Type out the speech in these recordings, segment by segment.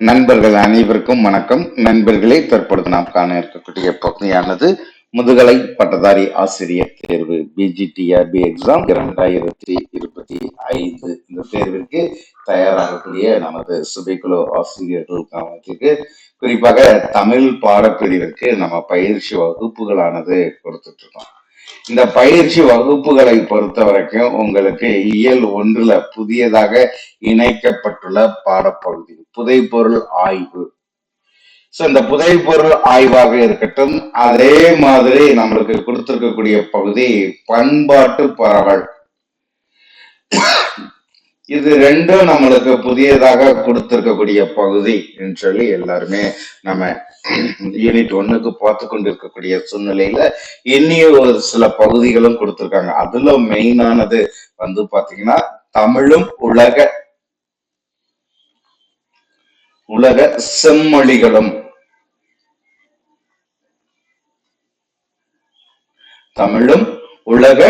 நண்பர்கள் அனைவருக்கும் வணக்கம். நண்பர்களே தற்பொழுது நாம் காண இருக்கக்கூடிய பகுதியானது முதுகலை பட்டதாரி ஆசிரியர் தேர்வு பிஜிடிஆர்பி எக்ஸாம் இரண்டாயிரத்தி இருபத்தி ஐந்து. இந்த தேர்விற்கு தயாராகக்கூடிய நமது சுபைக்குழு ஆசிரியர்கள் கவனத்திற்கு குறிப்பாக தமிழ் பாடப்பிரிவிற்கு நம்ம பயிற்சி வகுப்புகளானது கொடுத்துட்டு இருக்கோம். இந்த பயிற்சி வகுப்புகளை பொறுத்த வரைக்கும் உங்களுக்கு இயல் ஒன்றுல புதியதாக இணைக்கப்பட்டுள்ள பாடப்பகுதி புதைப்பொருள் ஆய்வு. சோ இந்த புதைப்பொருள் ஆய்வாக இருக்கட்டும் அதே மாதிரி நம்மளுக்கு கொடுத்திருக்கக்கூடிய பகுதி பண்பாட்டு பரவல். இது ரெண்டும் நம்மளுக்கு புதியதாக கொடுத்திருக்கக்கூடிய பகுதி என்று சொல்லி எல்லாருமே நம்ம யூனிட் ஒன்னுக்கு பார்த்து கொண்டிருக்கக்கூடிய சூழ்நிலையில இன்னும் ஒரு சில பகுதிகளும் கொடுத்திருக்காங்க. அதுல மெயினானது வந்து பாத்தீங்கன்னா தமிழும் உலக உலக செம்மொழிகளும். தமிழும் உலக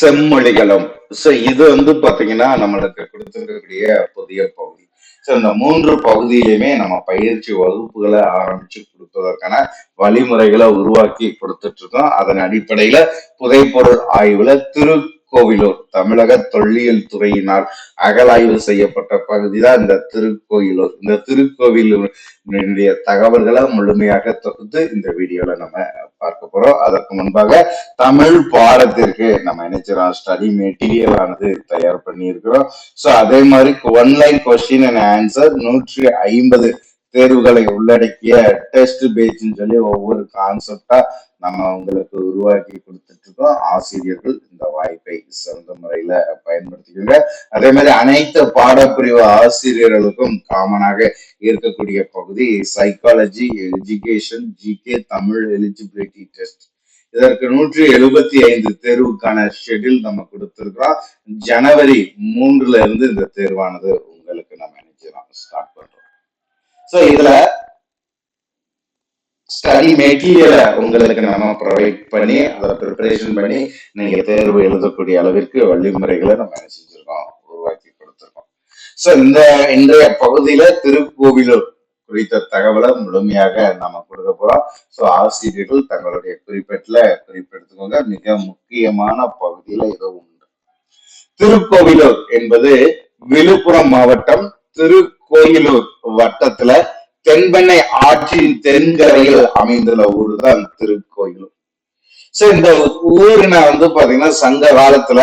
செம்மொழிகளும். சோ இது வந்து பாத்தீங்கன்னா நம்மளுக்கு கொடுத்திருக்கக்கூடிய புதிய பகுதி. ஸோ இந்த மூன்று பகுதியிலுமே நம்ம பயிற்சி வகுப்புகளை ஆரம்பிச்சு கொடுப்பதற்கான வழிமுறைகளை உருவாக்கி கொடுத்துட்டு இருக்கோம் அதன் அடிப்படையில புதைப்பொருள் ஆய்வுல திருக்கோவிலூர் தமிழக தொல்லியல் துறையினால் அகலாய்வு செய்யப்பட்ட பகுதி தான் இந்த திருக்கோயிலூர். இந்த திருக்கோவிலுடைய தகவல்களை முழுமையாக தொகுத்து இந்த வீடியோல நம்ம பார்க்க போறோம். அதற்கு முன்பாக தமிழ் பாடத்திற்கு நம்ம நினைச்சிடோம் ஸ்டடி மெட்டீரியல் ஆனது தயார் பண்ணி இருக்கிறோம் சோ அதே மாதிரி one line question and answer நூற்றி ஐம்பது தேர்வுகளை உள்ளடக்கிய டெஸ்ட் பேஜ்னு சொல்லி ஒவ்வொரு கான்செப்டா நம்ம உங்களுக்கு உருவாக்கி கொடுத்துட்டு இருக்கோம் ஆசிரியர்கள் இந்த வாய்ப்பை சிறந்த முறையில பயன்படுத்திக்கோங்க. அதே மாதிரி அனைத்து பாடப்பிரிவு ஆசிரியர்களுக்கும் காமனாக இருக்கக்கூடிய பகுதி psychology education GK Tamil eligibility test இதற்கு நூற்றி எழுபத்தி ஐந்து தேர்வுக்கான ஷெட்யூல் நம்ம கொடுத்திருக்கிறோம். ஜனவரி மூன்றுல இருந்து இந்த தேர்வானது உங்களுக்கு நம்ம நினைச்சிடலாம் ஸ்டார்ட் பண்றோம். சோ இதுல ஸ்டடி மெட்டீரியலை உங்களுக்கு நம்ம ப்ரொவைட் பண்ணி அதை ப்ரிப்பரேஷன் பண்ணி நீங்கள் தேர்வு எழுதக்கூடிய அளவிற்கு வழிமுறைகளை நம்ம செஞ்சுருக்கோம் செஞ்சிருக்கோம்? உருவாக்கி கொடுத்துருக்கோம். சோ இந்த இன்றைய பகுதியில திருக்கோவிலூர் குறித்த தகவலை முழுமையாக நாம கொடுக்க போறோம். சோ ஆசிரியர்கள் தங்களுடைய குறிப்பேட்டுல குறிப்பெடுத்துக்கோங்க. மிக முக்கியமான பகுதியில இது உண்டு திருக்கோவிலூர் என்பது விழுப்புரம் மாவட்டம் திருக்கோயிலூர் வட்டத்துல தென்பெண்ணை ஆற்றின் தென்கரையில் அமைந்துள்ள ஊர் தான் திருக்கோயிலூர். சோ இந்த ஊரின வந்து பாத்தீங்கன்னா சங்க காலத்துல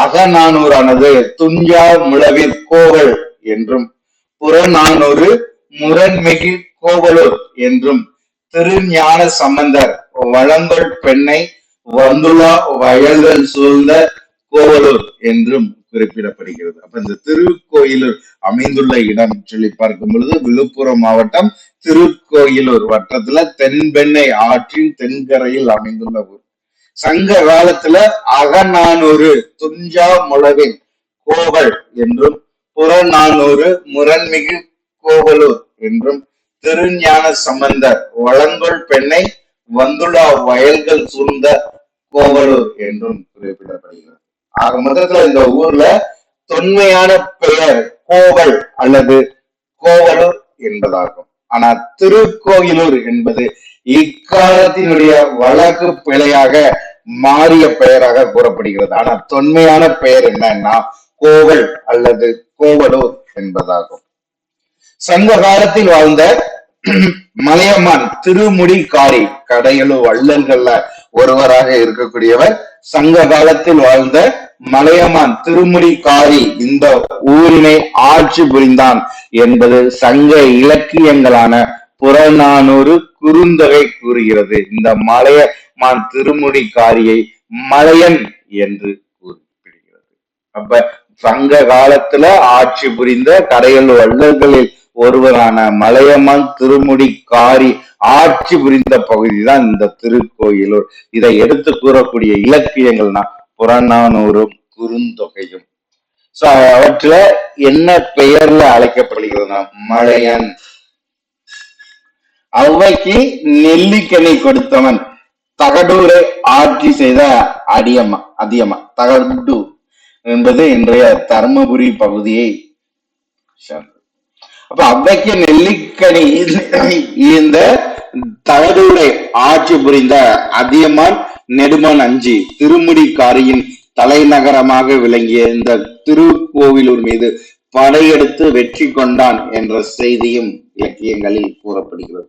அகநானூரானது துஞ்சா முழவிற் கோவல் என்றும் புறநானூறு முரண்மிகு கோவலூர் என்றும் திருஞான சம்பந்தர் வளங்கொள் பெண்ணை வந்துலா வயல்கள் சூழ்ந்த கோவலூர் என்றும் குறிப்பிடப்படுகிறது. அப்ப இந்த திருக்கோயிலூர் அமைந்துள்ள இடம் சொல்லி பார்க்கும் பொழுது விழுப்புரம் மாவட்டம் திருக்கோயிலூர் வட்டத்துல தென்பெண்ணை ஆற்றின் தென்கரையில் அமைந்துள்ள ஊர். சங்க காலத்துல அகநானூறு துஞ்சா முளவின் கோவல் என்றும் புறநானூறு முரண்மிகு கோவலூர் என்றும் திருஞான சம்பந்தர் வளங்கொள் பெண்ணை வந்துள்ள வயல்கள் சூழ்ந்த கோவலூர் என்றும் குறிப்பிடப்படுகிறது. ஆக மொத்தத்துல இந்த ஊர்ல தொன்மையான பெயர் கோவல் அல்லது கோவலூர் என்பதாகும். ஆனா திருக்கோயிலூர் என்பது இக்காலத்தினுடைய வழக்கு பிழையாக மாறிய பெயராக கூறப்படுகிறது. ஆனா தொன்மையான பெயர் என்னன்னா கோவல் அல்லது கோவலூர் என்பதாகும். சங்க காலத்தில் வாழ்ந்த மலையமான் திருமுடிக்காரி கடையலு வள்ளல்கள்ல ஒருவராக இருக்கக்கூடியவர் சங்க காலத்தில் வாழ்ந்த மலையமான் திருமுடிக்காரி இந்த ஊரினை ஆட்சி புரிந்தான் என்பது சங்க இலக்கியங்களான புறநானூறு குறுந்தகை கூறுகிறது. இந்த மலையமான் திருமுடிக்காரியை மலையன் என்று குறிப்பிடுகிறது. அப்ப சங்க காலத்துல ஆட்சி புரிந்த கடையல் வள்ளல்களில் ஒருவரான மலையமான் திருமுடி காரி ஆட்சி புரிந்த பகுதி தான் இந்த திருக்கோயிலூர். இதை எடுத்து கூறக்கூடிய இலக்கியங்கள்னா புறநானூறும் குறுந்தொகையும். சோ அவற்றில என்ன பெயர்ல அழைக்கப்படுகிறதுனா மலையன். அவ்வைக்கு நெல்லிக்கனை கொடுத்தவன். தகடூரை ஆட்சி செய்த அடியம்மா அதியம்மா தகடூர் என்பது இன்றைய தர்மபுரி பகுதியை சார்ந்தது. அப்ப அவ்வைக்கு நெல்லிக்கனி இந்த தகடூரை ஆட்சி புரிந்த அதியமான் நெடுமான் அஞ்சி திருமுடிக்காரியின் தலைநகரமாக விளங்கிய இந்த திருக்கோவிலூர் மீது படையெடுத்து வெற்றி கொண்டான் என்ற செய்தியும் இலக்கியங்களில் கூறப்படுகிறது.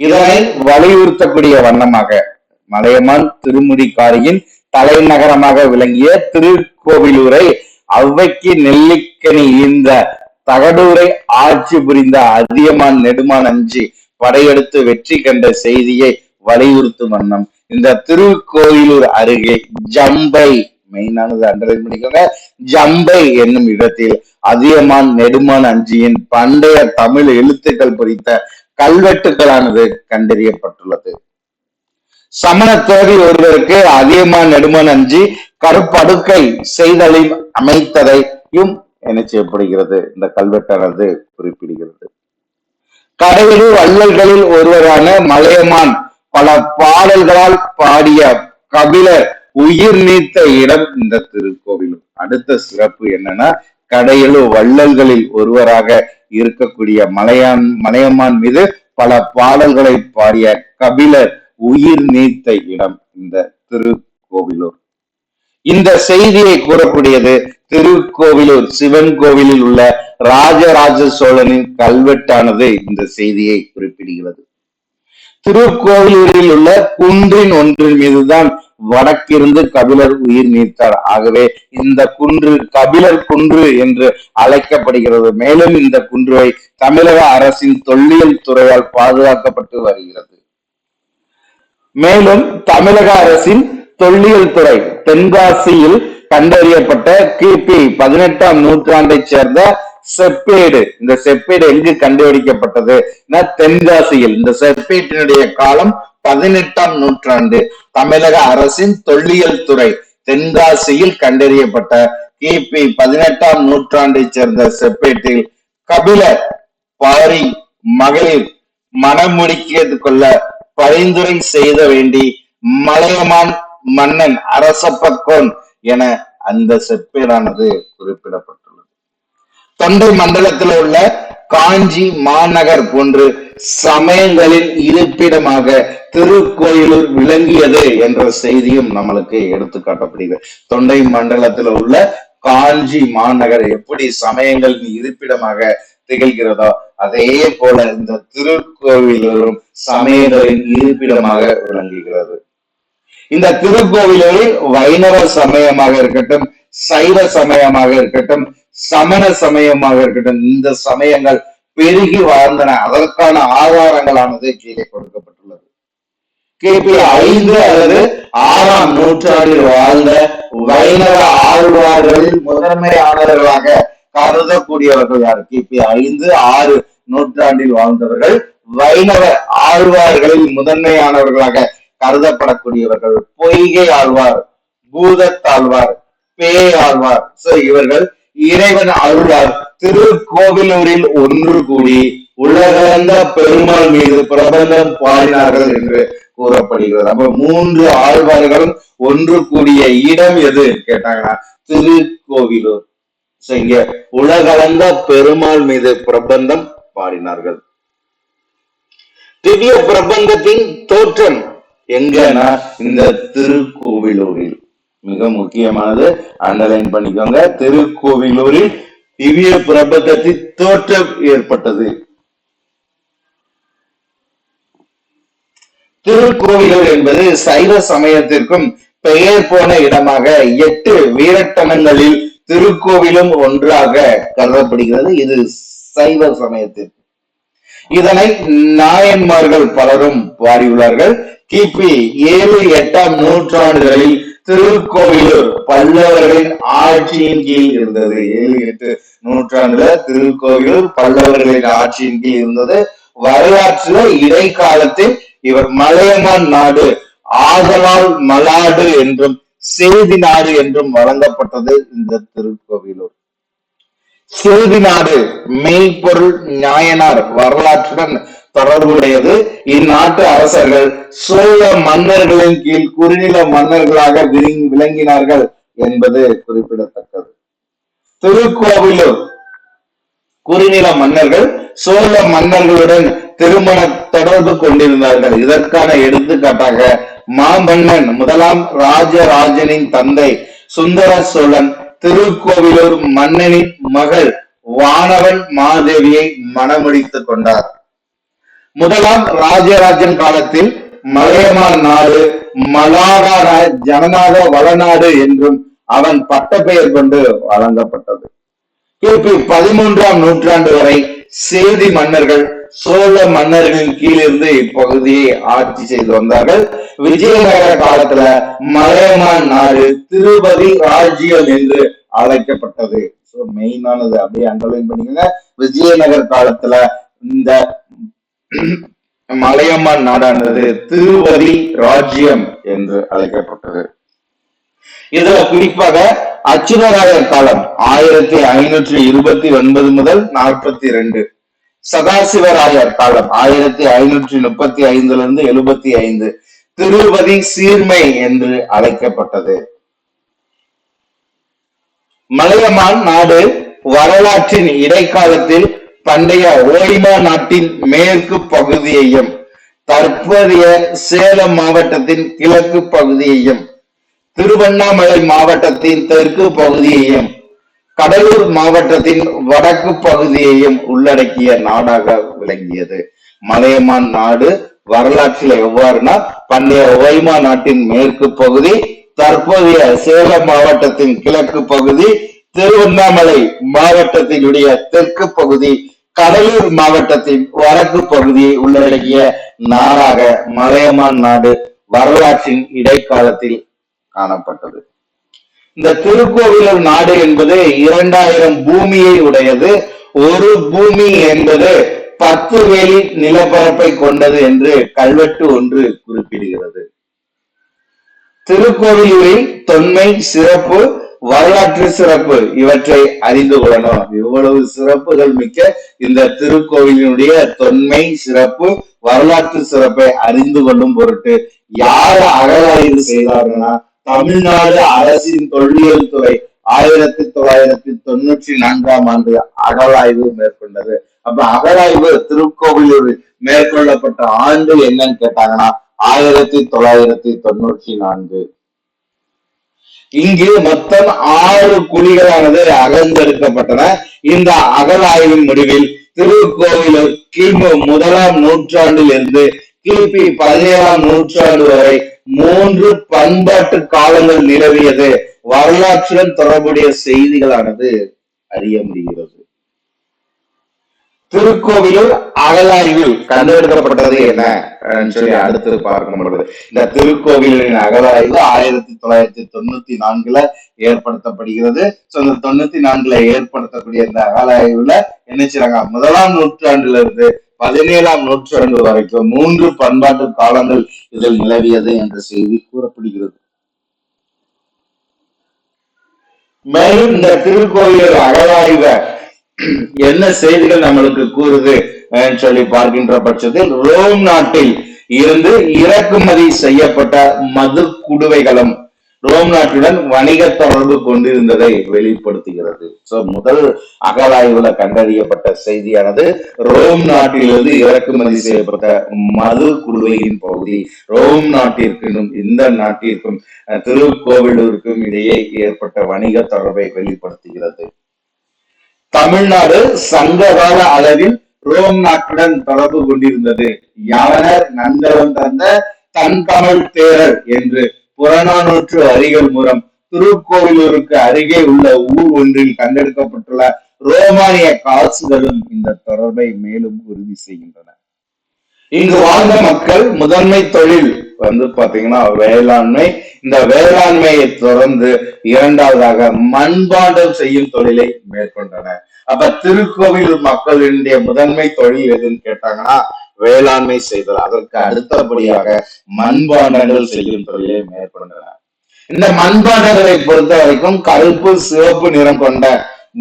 இதனை வலியுறுத்தக்கூடிய வண்ணமாக மலையமான் திருமுடிக்காரியின் தலைநகரமாக விளங்கிய திருக்கோவிலூரை அவ்வைக்கு நெல்லிக்கனி இந்த தகடூரை ஆட்சி புரிந்த அதியமான் நெடுமான் அஞ்சி படையெடுத்து வெற்றி கண்ட செய்தியை வலியுறுத்தும் வண்ணம். இந்த திருக்கோயிலூர் அருகே ஜம்பை மெயினானது அண்டர்லைன் பண்ணிக்கோங்க ஜம்பை என்னும் இடத்தில் அதியமான் நெடுமான் அஞ்சியின் பண்டைய தமிழ் எழுத்துக்கள் குறித்த கல்வெட்டுக்களானது கண்டறியப்பட்டுள்ளது. சமண தேவி ஒருவருக்கு அதியமான் நெடுமான் அஞ்சி கருப்படுக்கை செய்தலில் அமைத்ததையும் என்ன செய்யப்படுகிறது இந்த கல்வெட்டானது குறிப்பிடுகிறது. கடையூர் வள்ளல்களில் ஒருவரான மலையமான் பல பாடல்களால் பாடிய கபிலர் உயிர் நீத்த இடம் இந்த திருக்கோவிலும். அடுத்த சிறப்பு என்னன்னா கடையலு வள்ளல்களில் ஒருவராக இருக்கக்கூடிய மலையான் மலையமான் மீது பல பாடல்களை பாடிய கபிலர் உயிர் நீத்த இடம் இந்த திருக்கோவிலூர். இந்த செய்தியை கூறக்கூடியது திருக்கோவிலூர் சிவன் கோவிலில் உள்ள ராஜராஜ சோழனின் கல்வெட்டானது இந்த செய்தியை குறிப்பிடுகிறது. திருக்கோவிலூரில் உள்ள குன்றின் ஒன்றின் மீதுதான் வடக்கிருந்து கபிலர் உயிர் நீத்தார். ஆகவே இந்த குன்று கபிலர் குன்று என்று அழைக்கப்படுகிறது. மேலும் இந்த குன்றுவை தமிழக அரசின் தொல்லியல் துறையால் பாதுகாக்கப்பட்டு வருகிறது. மேலும் தமிழக அரசின் தொல்லியல் துறை தென்காசியில் கண்டறியப்பட்ட கிபி பதினெட்டாம் நூற்றாண்டை சேர்ந்த செப்பேடு. இந்த செப்பேடு எங்கு கண்டுபிடிக்கப்பட்டது? தென்காசியில். இந்த செப்பேட்டினுடைய காலம் பதினெட்டாம் நூற்றாண்டு. தமிழக அரசின் தொல்லியல் துறை தென்காசியில் கண்டறியப்பட்ட கிபி பதினெட்டாம் நூற்றாண்டை சேர்ந்த செப்பேட்டில் கபிலர் பாரி மகளிர் மனமுடிக்க கொள்ள பரிந்துரை செய்த வேண்டி மலையமான் மன்னன் அரச பக்கோன் என அந்த செப்பேடானது குறிப்பிடப்பட்டுள்ளது. தொண்டை மண்டலத்தில் உள்ள காஞ்சி மாநகர் போன்று சமயங்களின் இருப்பிடமாக திருக்கோயிலூர் விளங்கியது என்ற செய்தியும் நம்மளுக்கு எடுத்து காட்டப்படுகிறது. தொண்டை மண்டலத்தில் உள்ள காஞ்சி மாநகர் எப்படி சமயங்களின் இருப்பிடமாக திகழ்கிறதோ அதே போல இந்த திருக்கோவிலூரும் சமயங்களின் இருப்பிடமாக விளங்குகிறது. இந்த திருக்கோவிலில் வைணவ சமயமாக இருக்கட்டும் சைவ சமயமாக இருக்கட்டும் சமண சமயமாக இருக்கட்டும் இந்த சமயங்கள் பெருகி வாழ்ந்தன அதற்கான ஆதாரங்களானது கீழே கொடுக்கப்பட்டுள்ளது. கிபி ஐந்து அல்லது ஆறாம் நூற்றாண்டில் வாழ்ந்த வைணவ ஆழ்வார்களில் முதன்மையானவர்களாக கருதக்கூடியவர்கள் யார்? கிபி ஐந்து ஆறு நூற்றாண்டில் வாழ்ந்தவர்கள் வைணவ ஆழ்வார்களில் முதன்மையானவர்களாக கருதப்படக்கூடியவர்கள் பொய்கை ஆழ்வார் பூதத்தாழ்வார் பேய் ஆழ்வார் சோ இவர்கள் இறைவன் அருளார் திருக்கோவிலூரில் ஒன்று கூடி உலகந்த பெருமாள் மீது பிரபந்தம் பாடினார்கள் என்று கூறப்படுகிறது. அப்ப மூன்று ஆழ்வார்களும் ஒன்று கூடிய இடம் எது கேட்டாங்கன்னா திருக்கோவிலூர். இங்க உலகளந்த பெருமாள் மீது பிரபந்தம் பாடினார்கள். திவ்ய பிரபந்தத்தின் தோற்றம் எங்கன்னா இந்த திருக்கோவிலூரில். மிக முக்கியமானது அண்டர்லைன் பண்ணிக்கோங்க. திருக்கோவிலூரில் திவ்ய பிரபந்தத்தின் தோற்றம் ஏற்பட்டது. திருக்கோவிலூர் என்பது சைவ சமயத்திற்கும் பெயர் போன இடமாக எட்டு வீரட்டனங்களில் திருக்கோவிலும் ஒன்றாக கருதப்படுகிறது. இது சைவ சமயத்திற்கு. இதனை நாயன்மார்கள் பலரும் பாடியுள்ளார்கள் கிபி ஏழு எட்டாம் நூற்றாண்டுகளில் திருக்கோவிலூர் பல்லவர்களின் ஆட்சியின் கீழ் இருந்தது. ஏழு எட்டு நூற்றாண்டுல திருக்கோவிலூர் பல்லவர்களின் ஆட்சியின் கீழ் இருந்தது. வரலாற்றுல இடைக்காலத்தில் இவர் மலையமான் நாடு ஆதலால் மலாடு என்றும் செய்தி நாடு என்றும் வழங்கப்பட்டது இந்த திருக்கோவிலூர். செய்தி நாடு மெய்ப்பொருள் நாயனார் வரலாற்றுடன் தொடர்புடையது. இந்நாட்டு அரசர்கள் சோழ மன்னர்களின் கீழ் குறுநில மன்னர்களாக விளங்கினார்கள் என்பது குறிப்பிடத்தக்கது. திருக்கோவிலூர். குறுநில மன்னர்கள் சோழ மன்னர்களுடன் திருமண தொடர்பு கொண்டிருந்தார்கள். இதற்கான எடுத்துக்காட்டாக மாமன்னன் முதலாம் ராஜராஜனின் தந்தை சுந்தர சோழன் திருக்கோவிலூர் மன்னனின் மகள் வானவன் மாதேவியை மணமுடித்துக் கொண்டார். முதலாம் ராஜராஜன் காலத்தில் மலையமான் நாடு மலாகார ஜனநாத வளநாடு என்றும் அவன் பட்டப்பெயர் கொண்டு வழங்கப்பட்டது. கிபி பதிமூன்றாம் நூற்றாண்டு வரை சேதி மன்னர்கள் சோழ மன்னர்களின் கீழிருந்து இப்பகுதியை ஆட்சி செய்து வந்தார்கள். விஜயநகர காலத்துல மலையமான் நாடு திருபதி ராஜ்யம் என்று அழைக்கப்பட்டது. மெயினானது அப்படியே அண்டர்லைன் பண்ணிக்கோங்க. விஜயநகர் காலத்துல இந்த மலையமான் நாடானது திருவதி ராஜ்யம் என்று அழைக்கப்பட்டது. இதுல குறிப்பாக அச்சுதராயர் காலம் ஆயிரத்தி ஐநூற்றி இருபத்தி ஒன்பது முதல் நாற்பத்தி ரெண்டு. சதாசிவராயர் காலம் ஆயிரத்தி ஐநூற்றி முப்பத்தி ஐந்துல இருந்து எழுபத்தி ஐந்து. திருவதி சீர்மை என்று அழைக்கப்பட்டது. மலையமான் நாடு வரலாற்றின் இடைக்காலத்தில் பண்டைய ஓடிமா நாட்டின் மேற்கு பகுதியையும் தற்போதைய சேலம் மாவட்டத்தின் கிழக்கு பகுதியையும் திருவண்ணாமலை மாவட்டத்தின் தெற்கு பகுதியையும் கடலூர் மாவட்டத்தின் வடக்கு பகுதியையும் உள்ளடக்கிய நாடாக விளங்கியது. மலையமான் நாடு வரலாற்றில் எவ்வாறுனா பண்டைய ஓய்மா நாட்டின் மேற்கு பகுதி தற்போதைய சேலம் மாவட்டத்தின் கிழக்கு பகுதி திருவண்ணாமலை மாவட்டத்தினுடைய தெற்கு பகுதி கடலூர் மாவட்டத்தின் வடக்கு பகுதியை உள்ளடக்கிய நாடாக மலையமான் நாடு வரலாற்றின் இடைக்காலத்தில் காணப்பட்டது. இந்த திருக்கோவிலூர் நாடு என்பது இரண்டாயிரம் பூமியை உடையது. ஒரு பூமி என்பது பத்து வேலி நிலப்பரப்பை கொண்டது என்று கல்வெட்டு ஒன்று குறிப்பிடுகிறது. திருக்கோவிலூரின் தொன்மை சிறப்பு வரலாற்று சிறப்பு இவற்றை அறிந்து கொள்ளணும். இவ்வளவு சிறப்புகள் மிக்க இந்த திருக்கோவிலினுடைய தொன்மை சிறப்பு வரலாற்று சிறப்பை அறிந்து கொள்ளும் பொருட்டு யார் அகழாய்வு செய்தார்கள்னா தமிழ்நாடு அரசின் தொல்லியல் துறை ஆயிரத்தி தொள்ளாயிரத்தி தொண்ணூற்றி நான்காம் ஆண்டு அகழாய்வு மேற்கொண்டது. அப்ப அகழாய்வு திருக்கோவிலூர் மேற்கொள்ளப்பட்ட ஆண்டு என்னன்னு கேட்டாங்கன்னா ஆயிரத்தி தொள்ளாயிரத்தி தொண்ணூற்றி நான்கு. இங்கு மொத்தம் ஆறு குழிகளானது அகழ்ந்தெடுக்கப்பட்டன. இந்த அகழாய்வின் முடிவில் திருக்கோவிலூர் கிமு முதலாம் நூற்றாண்டில் இருந்து கிபி பதினேழாம் நூற்றாண்டு வரை மூன்று பண்பாட்டு காலங்கள் நிலவியது. வரலாற்றுடன் தொடர்புடைய செய்திகளானது அறிய முடிகிறது. திருக்கோவிலூர் அகழாய்வில் கண்டெடுக்கப்பட்டது என்ன? சொல்லி அடுத்து பார்க்கும் பொழுது இந்த திருக்கோவிலின் அகழாய்வு ஆயிரத்தி தொள்ளாயிரத்தி தொண்ணூத்தி நான்குல ஏற்படுத்தப்படுகிறது. சோ இந்த தொண்ணூத்தி நான்குல ஏற்படுத்தக்கூடிய இந்த அகழாய்வுல என்ன செய்யறாங்க முதலாம் நூற்றாண்டுல இருந்து பதினேழாம் நூற்றாண்டு வரைக்கும் மூன்று பண்பாட்டு காலங்கள் இதில் நிலவியது என்ற செய்தி கூறப்படுகிறது. மேலும் இந்த திருக்கோவிலின் அகலாய்வை என்ன செய்திகள் நம்மளுக்கு கூறுது சொல்லி பார்க்கின்ற பட்சத்தில் ரோம் நாட்டில் இருந்து இறக்குமதி செய்யப்பட்ட மது குடுவைகளும் ரோம் நாட்டுடன் வணிக தொடர்பு கொண்டிருந்ததை வெளிப்படுத்துகிறது. சோ முதல் அகலாய்வுல கண்டறியப்பட்ட செய்தியானது ரோம் நாட்டிலிருந்து இறக்குமதி செய்யப்பட்ட மது குழுவையின் பகுதி. ரோம் நாட்டிற்கும் இந்த நாட்டிற்கும் திருக்கோவிலூருக்கும் இடையே ஏற்பட்ட வணிக தொடர்பை வெளிப்படுத்துகிறது. தமிழ்நாடு சங்ககால அளவில் ரோம் நாட்டுடன் தொடர்பு கொண்டிருந்தது. யானர் நந்தவன் தந்த தன் தமிழ் தேரர் என்று புறநானூற்று அறிகள் மூலம் திருக்கோவிலூருக்கு அருகே உள்ள ஊர் ஒன்றில் கண்டெடுக்கப்பட்டுள்ள ரோமானிய காசுகளும் இந்த தொடர்பை மேலும் உறுதி செய்கின்றன. இங்கு வாழ்ந்த மக்கள் முதன்மை தொழில் வந்து பாத்தீங்கன்னா வேளாண்மை இந்த வேளாண்மையை தொடர்ந்து இரண்டாவதாக மண்பாண்டம் செய்யும் தொழிலை மேற்கொண்டனர். அப்ப திருக்கோவில் மக்களுடைய முதன்மை தொழில் எதுன்னு கேட்டாங்கன்னா வேளாண்மை செய்தல். அதற்கு அடுத்தபடியாக மண்பாண்டங்கள் செய்யும் தொழிலை மேற்கொண்டனர். இந்த மண்பாண்டங்களை பொறுத்த வரைக்கும் கருப்பு சிவப்பு நிறம் கொண்ட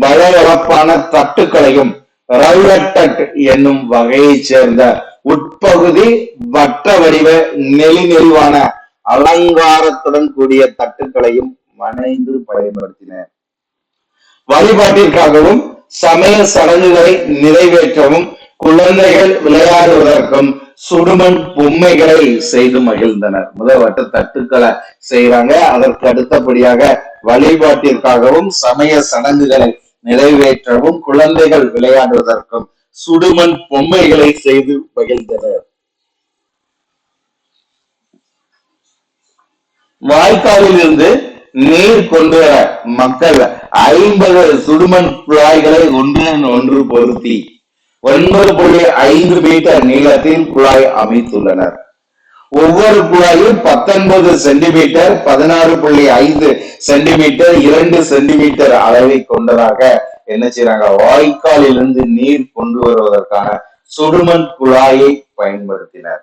வளவளப்பான தட்டுக்களையும் ரவுலட்டட் என்னும் வகையைச் சேர்ந்த உட்பகுதி வட்ட வடிவ நெளி நெளிவான அலங்காரத்துடன் கூடிய தட்டுக்களையும் வணைந்து பயன்படுத்தினர். வழிபாட்டிற்காகவும் சமய சடங்குகளை நிறைவேற்றவும் குழந்தைகள் விளையாடுவதற்கும் சுடுமண் பொம்மைகளை செய்து மகிழ்ந்தனர். முதல் வட்ட தட்டுக்களை செய்யறாங்க அதற்கு அடுத்தபடியாக வழிபாட்டிற்காகவும் சமய சடங்குகளை நிறைவேற்றவும் குழந்தைகள் விளையாடுவதற்கும் சுடுமண் பொம்மைகளை செய்து மகிழ்ந்தனர். வாய்க்காலில் இருந்து நீர் கொண்டு வர மக்கள் ஐம்பது சுடுமண் குழாய்களை ஒன்றுடன் ஒன்று பொருத்தி ஒன்பது புள்ளி ஐந்து மீட்டர் நீளத்தில் குழாய் அமைத்துள்ளனர். ஒவ்வொரு குழாயும் பத்தொன்பது சென்டிமீட்டர் பதினாறு புள்ளி ஐந்து சென்டிமீட்டர் இரண்டு சென்டிமீட்டர் அளவை கொண்டதாக என்ன செய்யறாங்க வாய்க்காலிலிருந்து நீர் கொண்டு வருவதற்கான சுடுமண் குழாயை பயன்படுத்தினர்.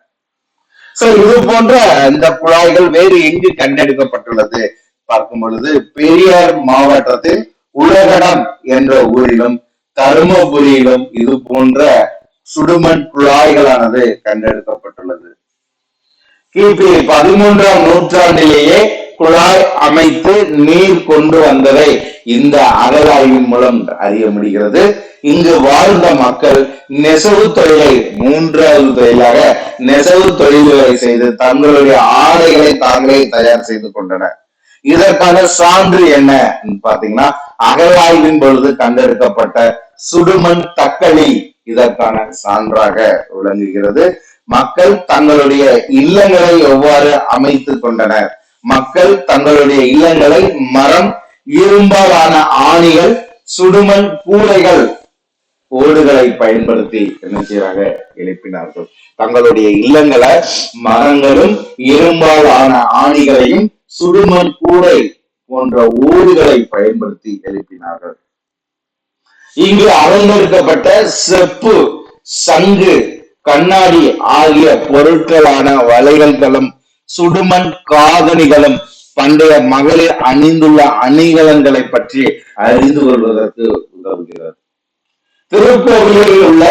சோ இது போன்ற இந்த குழாய்கள் வேறு எங்கு கண்டெடுக்கப்பட்டுள்ளது? பார்க்கும் பொழுது பெரியார் மாவட்டத்தில் உலகடம் என்ற ஊரிலும் தருமபுரியிலும் இது போன்ற சுடுமண் குழாய்களானது கண்டெடுக்கப்பட்டுள்ளது. கிபி பதிமூன்றாம் நூற்றாண்டிலேயே குழாய் அமைத்து நீர் கொண்டு வந்ததை இந்த அகழாய்வின் மூலம் அறிய முடிகிறது. இங்கு வாழ்ந்த மக்கள் நெசவு தொழிலை மூன்றாவது தொழிலாக நெசவு தொழில்களை செய்து தங்களுடைய ஆடைகளை தாங்களே தயார் செய்து கொண்டனர். இதற்கான சான்று என்ன? பாத்தீங்கன்னா அகழாய்வின் பொழுது கண்டெடுக்கப்பட்ட சுடுமண் தக்களி இதற்கான சான்றாக விளங்குகிறது. மக்கள் தங்களுடைய இல்லங்களை எவ்வாறு அமைத்துக் கொண்டனர்? மக்கள் தங்களுடைய இல்லங்களை மரம் இரும்பாலான ஆணிகள் சுடுமண் கூடைகள் ஓடுகளை பயன்படுத்தி என்ன செய்யறாங்க எழுப்பினார்கள். தங்களுடைய இல்லங்களை மரங்களும் இரும்பாலான ஆணிகளையும் சுடுமண் கூடை போன்ற ஓடுகளை பயன்படுத்தி எழுப்பினார்கள். இங்கு அலங்கரிக்கப்பட்ட செப்பு சங்கு கண்ணாடி ஆகிய பொருட்களான வளைகல்களும் சுடுமண் காதணிகளும் பண்டைய மகளிர் அணிந்துள்ள அணிகலன்களை பற்றி அறிந்து கொள்வதற்கு உதவுகிறது. திருக்கோவிலில் உள்ள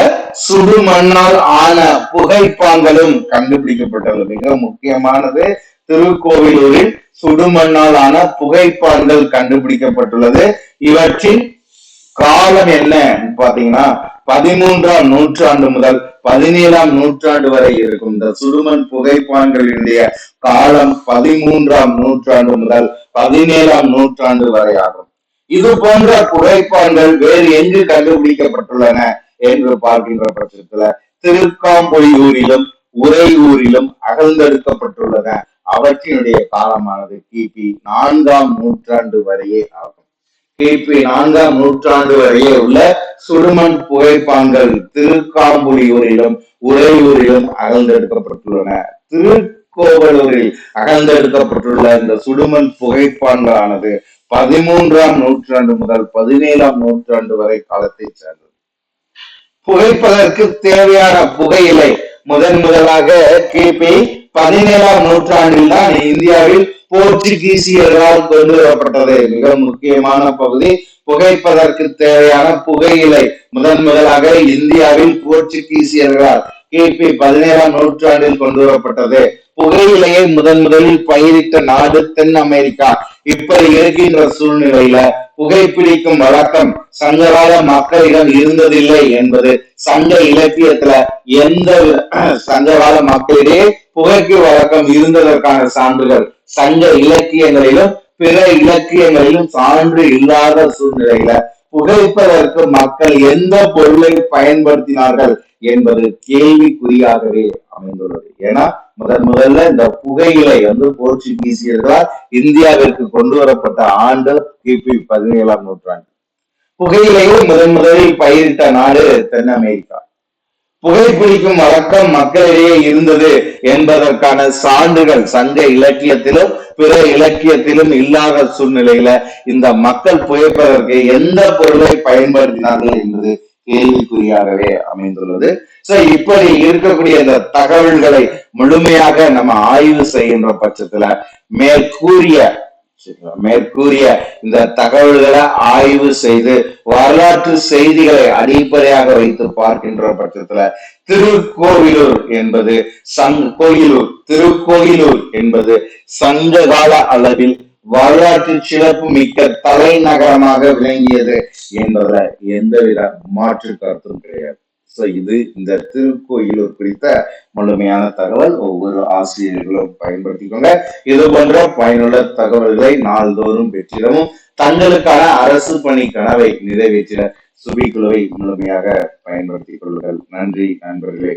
சுடுமண்ணால் ஆன புகைப்பாங்களும் கண்டுபிடிக்கப்பட்டது. மிக முக்கியமானது திருக்கோவிலூரில் சுடுமண்ணால் ஆன புகைப்பான்கள் கண்டுபிடிக்கப்பட்டுள்ளது. இவற்றின் காலம் என்ன பாத்தீங்கன்னா பதிமூன்றாம் நூற்றாண்டு முதல் பதினேழாம் நூற்றாண்டு வரை இருக்கும். இந்த சுடுமண் புகைப்பான்களினுடைய காலம் பதிமூன்றாம் நூற்றாண்டு முதல் பதினேழாம் நூற்றாண்டு வரை ஆகும். இது போன்ற புகைப்பான்கள் வேறு எங்கு கண்டுபிடிக்கப்பட்டுள்ளன என்று பார்க்கின்ற பட்சத்துல திருக்காம்பொழியூரிலும் உறையூரிலும் அகழ்ந்தெடுக்கப்பட்டுள்ளன. அவற்றினுடைய காலமானது கிபி நான்காம் நூற்றாண்டு வரையே ஆகும். கிபி நான்காம் நூற்றாண்டு வரையே உள்ள சுடுமண் புகைப்பான்கள் திருக்காம்புலியூரிலும் உறையூரிலும் அகழ்ந்தெடுக்கப்பட்டுள்ளன. திருக்கோவலூரில் அகழ்ந்தெடுக்கப்பட்டுள்ள இந்த சுடுமண் புகைப்பான்களானது பதிமூன்றாம் நூற்றாண்டு முதல் பதினேழாம் நூற்றாண்டு வரை காலத்தை சேர்ந்தது. புகைப்பதற்கு தேவையான புகையிலை முதன் முதலாக கிபி பதினேழாம் நூற்றாண்டில் தான் இந்தியாவில் போர்ச்சுகீசியர்களால் கொண்டு வரப்பட்டது. மிக முக்கியமான பகுதி. புகைப்பதற்கு தேவையான புகையிலை. முதன் முதலாக இந்தியாவில் போர்ச்சுகீசியர்களால் கிபி பதினேழாம் நூற்றாண்டில் கொண்டு வரப்பட்டது. புகையிலையை முதன் முதலில் பயிரிட்ட நாடு தென் அமெரிக்கா. இப்படி இருக்கின்ற சூழ்நிலையில புகைப்பிடிக்கும் வழக்கம் சங்ககால மக்களிடம் இருந்ததில்லை என்பது சங்க இலக்கியத்துல எந்த சங்ககால மக்களிடையே புகைக்கு வழக்கம் இருந்ததற்கான சான்றுகள் சங்க இலக்கியங்களிலும் பிற இலக்கியங்களிலும் சான்று இல்லாத சூழ்நிலையில புகைப்பதற்கு மக்கள் எந்த பொருளை பயன்படுத்தினார்கள் என்பது கேள்விக்குறியாகவே அமைந்துள்ளது. ஏன்னா முதன் முதல்ல இந்த புகையிலை வந்து போர்ச்சுகீசியர்களால் இந்தியாவிற்கு கொண்டு வரப்பட்ட ஆண்டு கிபி பதினேழாம் நூற்றாண்டு. புகையிலையை முதன் முதலில் பயிரிட்ட நாடு தென் அமெரிக்கா. புகைப்பிடிக்கும் வழக்கம் மக்களிடையே இருந்தது என்பதற்கான சான்றுகள் சங்க இலக்கியத்திலும் பிற இலக்கியத்திலும் இல்லாத சூழ்நிலையில இந்த மக்கள் புகைப்பதற்கு எந்த பொருளை பயன்படுத்தினார்கள் என்பது கேள்விக்குறியாகவே அமைந்துள்ளது. சோ இப்படி இருக்கக்கூடிய இந்த தகவல்களை முழுமையாக நம்ம ஆய்வு செய்கின்ற பட்சத்துல மேற்கூறிய மேற்கூறிய இந்த தகவல்களை ஆய்வு செய்து வரலாற்று செய்திகளை அடிப்படையாக வைத்து பார்க்கின்ற பட்சத்துல திருக்கோவிலூர் என்பது சங் கோயிலூர் திருக்கோயிலூர் என்பது சங்க கால அளவில் வரலாற்றில் சிறப்பு மிக்க தலைநகரமாக விளங்கியது என்பதுல எந்தவித மாற்று கருத்தும் கிடையாது. ஸோ இது இந்த திருக்கோயிலூர் குறித்த முழுமையான தகவல். ஒவ்வொரு ஆசிரியர்களும் பயன்படுத்திக்கோங்க. இது போன்ற பயனுள்ள தகவல்களை நாள்தோறும் பெற்றிடவும் தங்களுக்கான அரசு பணி கனவை நிறைவேற்றிட சுபி குழுவை முழுமையாக பயன்படுத்திக் கொள்ளுங்கள். நன்றி நண்பர்களே.